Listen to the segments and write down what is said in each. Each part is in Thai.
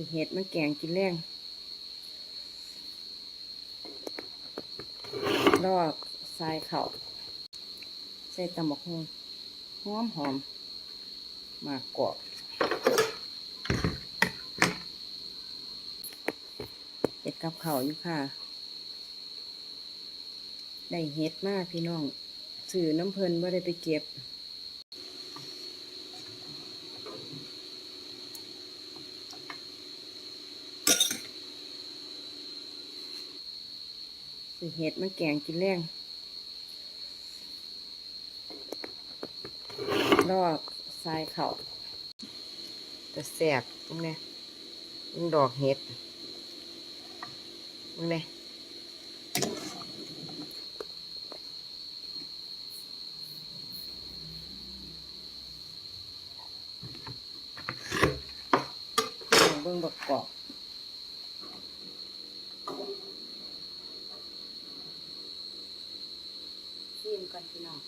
คือเห็ดมันแกงกินแรงลอกทรายเขาใส่ตำบักฮงหอมหอมมากกว่าเห็ดกับเขาอยู่ค่ะ ได้เห็ดมากพี่น้องสื่อน้ำเพลินว่าได้ไปเก็บ เห็ดมันแกงกินแรงลอกทรายเขาแต่แสบตรงนี้มึงดอกเห็ดมึงนี่ยเบิ่งบักกอก กันพี่น้อง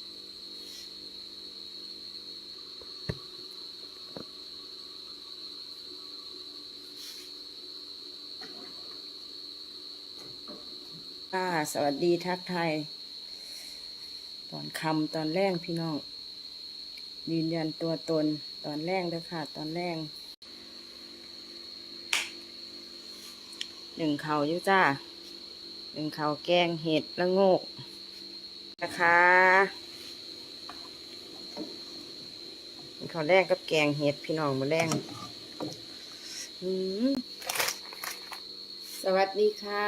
ค่ะสวัสดีทักไทย ตอนคำตอนแรกพี่น้อง ยืนยันตัวตนตอนแรกเด้อค่ะ ตอนแรกหนึ่งเขาอยู่จ้าหนึ่งเขาแกงเห็ดละโงก นะคะ ข้าวแรกกับแกงเห็ดพี่น้องมาแรงสวัสดีค่ะ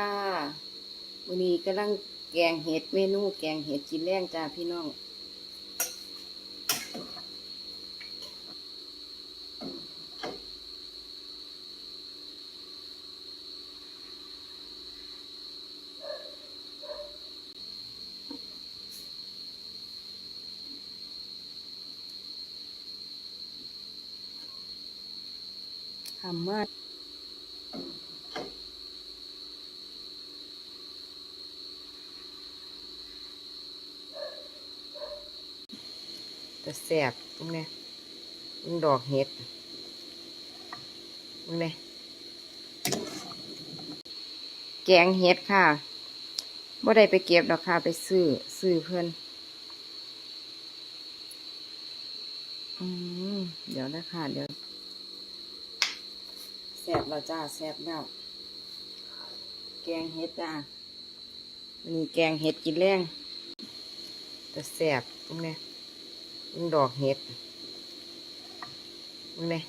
วันนี้กำลังแกงเห็ดเมนูแกงเห็ดกินแรงจ้าพี่น้อง ทำมากแต่แสบตรงนี้มึงดอกเห็ดมึงนี่ยแกงเห็ดค่ะบ่ได้ไปเก็บดอกค่ะ ไปซื้อ ซื้อเพื่อนอืมเดี๋ยวนะค่ะเดี๋ยว แสบแล้วจ้าแสบแล้ว แกงเห็ดจ้าวันนี้แกงเห็ดกินแรงแต่แสบตรงนี้มึงดอกเห็ดมึงนี่ย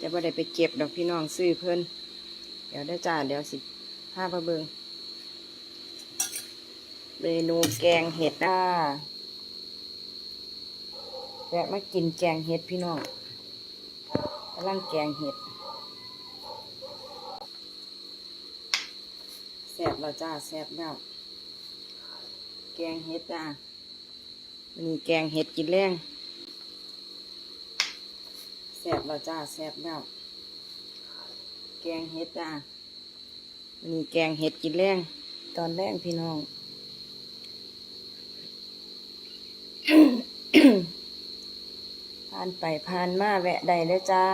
จะไ่ได้ไปเก็บดอกพี่น้องซื้อเพิ่นเดี๋ยวได้จ้าเดี๋ยวสิผ้าพระเบิงเมนูแกงเห็ดจ้าแวะมากินแกงเห็ดพี่น้องำลังแกงเห็ดแซ่บแล้วจ้าแซ่บแล้ว แกงเห็ดจ้าวันนี้แกงเห็ดกินแรงแซ่บแล้วจ้าแซ่บแล้ว แกงเห็ดจ้าวันนี้แกงเห็ดกินแรงตอนแรกพี่น้อง ผ่านไปผ่านมาแวะใดเลยจ้า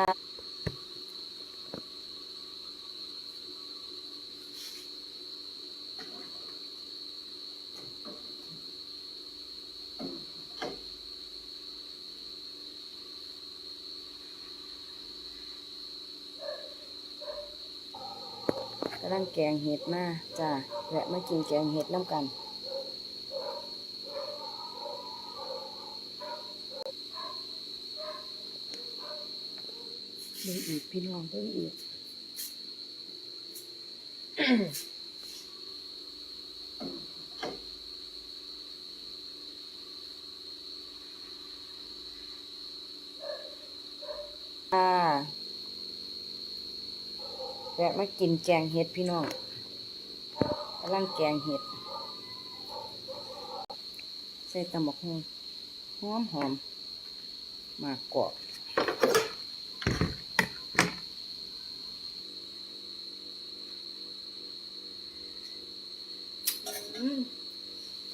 กำลังแกงเห็ดมาจ้าแวะมากินแกงเห็ดน้ำกัน เบิ่งอีกพี่น้องเบิ่งอีกแวะมากินแกงเห็ดพี่น้องกำลังแกงเห็ด ใส่ตำบักฮงหอมหอมมากกว่า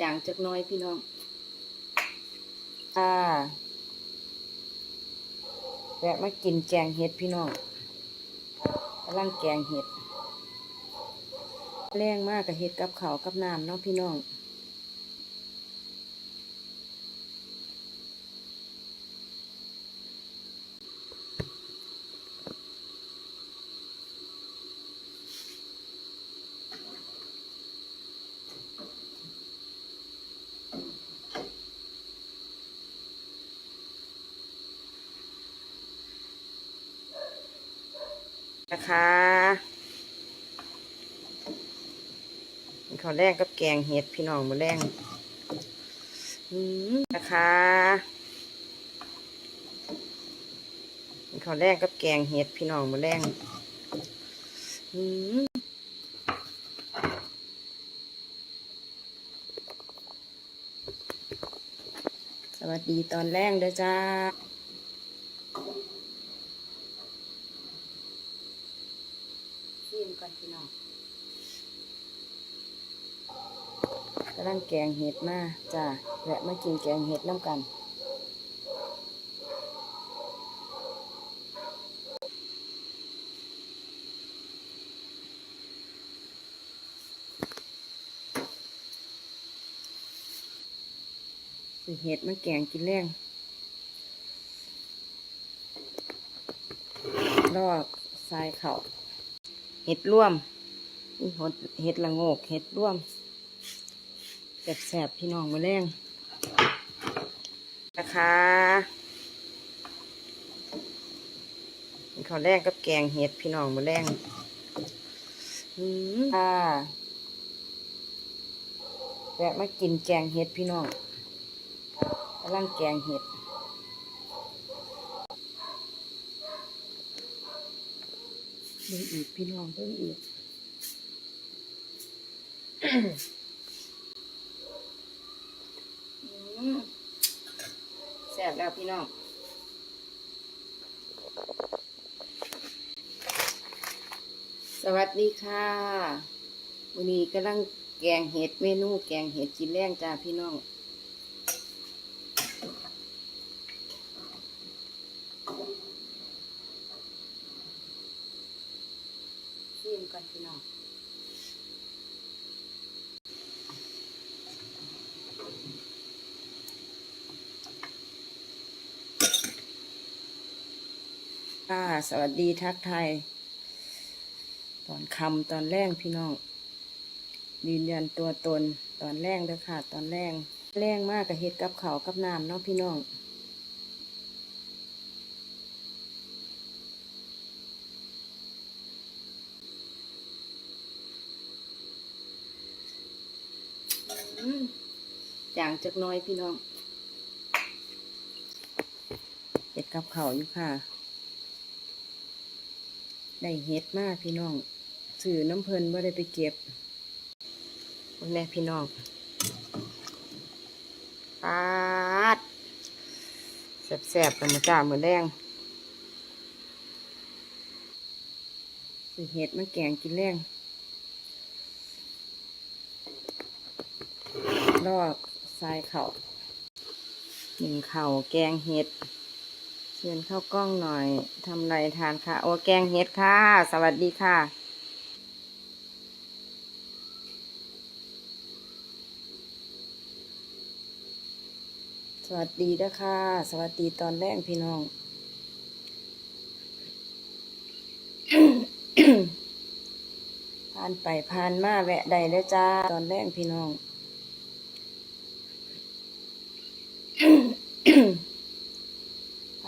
จางจักน้อยพี่น้องอ่าแวะมากินแกงเห็ดพี่น้องกำลังแกงเห็ดแรงมากกับเห็ดกับเขาวกับน้ำเนาะพี่น้อง นะคะข้าวแรกกับแกงเห็ดพี่น้องมาแรงนะคะข้าวแรกกับแกงเห็ดพี่น้องมาแรงสวัสดีตอนแรกเด้อจ้า ชิม ก่อนพี่น้องกำลังแกงเห็ดมาจ้าแวะมากินแกงเห็ดน้ำกันเห็ดมาแกงกินแรงลอกทรายเขา เห็ดร่วมนี่หดเห็ดละโงกเห็ดร่วมแสบๆพี่น้องมาแรงนะคะข้าวแรกกับแกงเห็ดพี่น้องมาแรงอืมค่ะแวะมากินแกงเห็ดพี่น้องกำลังแกงเห็ด บิ่งอีกพี่น้องเบิ่งอีกแซ่บแล้วพี่น้องสวัสดีค่ะวันนี้กำลังแกงเห็ดเมนูแกงเห็ดกินแรงจ้าพี่น้อง ชิมก่อนพี่น้องค่ะสวัสดีทักไทย ตอนคำตอนแรกพี่น้องยืนยันตัวตนตอนแรกเด้อค่ะ ตอนแรกแรงมากกับเห็ดกับเขากับน้ำเนาะพี่น้อง จางจักน้อยพี่น้องเห็ดกับเขาอยู่ค่ะ ได้เห็ดมากพี่น้องสื่อน้ำเพลินว่าได้ไปเก็บวันนี้พี่น้องปาดแสบๆกันมาจ้าเหมือนแรงสื่อเห็ดมาแกงกินแรงลอก ทรายเขาหนึ่งเข่าแกงเห็ด เชิญเข้ากล้องหน่อยทำไรทานค่ะ โอ้แกงเห็ดค่ะ สวัสดีค่ะสวัสดีเด้อค่ะสวัสดีตอนแรกพี่น้อง ผ่านไปผ่านมาแวะใดแล้วจ้า ตอนแรกพี่น้อง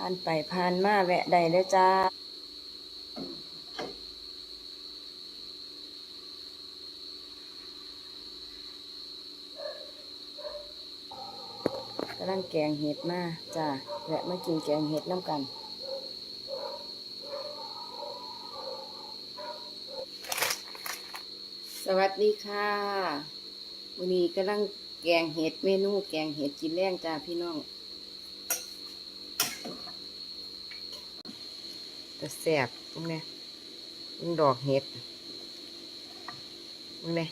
ผ่านไปผ่านมาแวะใดแล้วจ้ากำลังแกงเห็ดมาจ้าแวะมากินแกงเห็ดน้ำกัน สวัสดีค่ะวันนี้กำลังแกงเห็ดเมนูแกงเห็ดกินแรงจ้าพี่น้อง แต่แสบตรงเนี้ยมึงดอกเห็ดมึงเนี่ย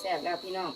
แสบแล้วพี่น้อง